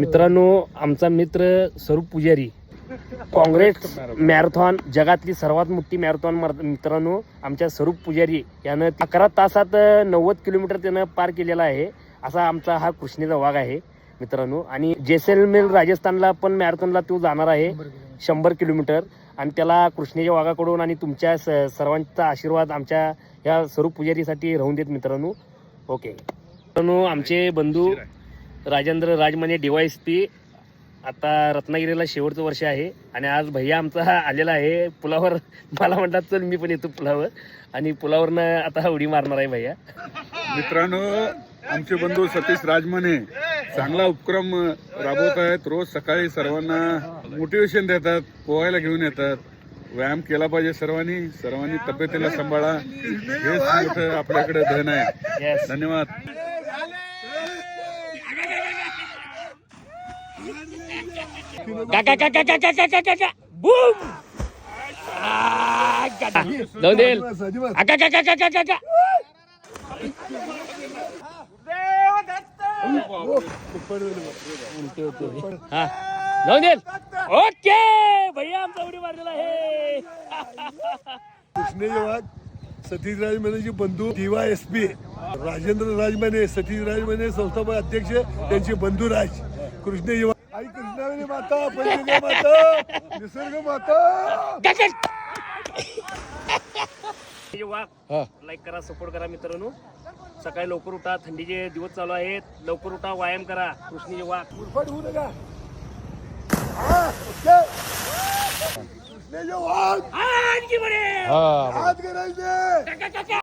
मित्रांनो आमचा मित्र स्वरूप पुजारी. काँग्रेस मॅरेथॉन जगातली सर्वात मोठी मॅरेथॉन मर- मित्रांनो आमच्या स्वरूप पुजारी यानं अकरा तासात नव्वद किलोमीटर त्यानं पार केलेला आहे. असा आमचा हा कृष्णेचा वाघ आहे मित्रांनो. आणि जैसलमेर राजस्थानला पण मॅरेथॉनला तो जाणार आहे शंभर किलोमीटर. आणि त्याला कृष्णेच्या वाघाकडून आणि तुमच्या स- सर्वांचा आशीर्वाद आमच्या या स्वरूप पुजारीसाठी राहून देत मित्रांनो. ओके. मित्रांनो आमचे बंधू राजेंद्र राजमाने डीवायस पी आता रत्नागिरीला शेवटचं वर्ष आहे आणि आज भैया आमचा हा आलेला आहे पुलावर. मला म्हणतात चल मी पण येतो पुलावर. आणि पुलावरनं आता उडी मारणार आहे भैया. मित्रांनो आमचे बंधू सतीश राजमाने चांगला उपक्रम राबवत आहेत. रोज सकाळी सर्वांना मोटिवेशन देतात पोहायला घेऊन येतात. व्यायाम केला पाहिजे सर्वांनी. सर्वांनी तब्येतीला सांभाळा. हेच मोठं आपल्याकडे धन आहे. धन्यवाद. काका काका काका काका काका बूम जाऊ दे काका काका काका काका हा जाऊ दे ओके भैया आमचा उडी मारलेला आहे सतीश राजमानेची बंधू दिवा एस पी राजेंद्र राजमाने सतीश राजमाने संस्थापक अध्यक्ष त्यांचे बंधू राज कृष्ण युवा आई कृष्णावेली माता पंचगंगा माता निसर्ग माता. हे. वाघ लाईक करा सपोर्ट करा मित्रांनो. सकाळी लवकर उठा थंडीचे दिवस चालू आहेत. लवकर उठा व्यायाम करा. कृष्णीचे वाघ उरफाट होऊ नका. हा, ओके. कृष्ण वाघ आणखी बरे हात करायचे काका काका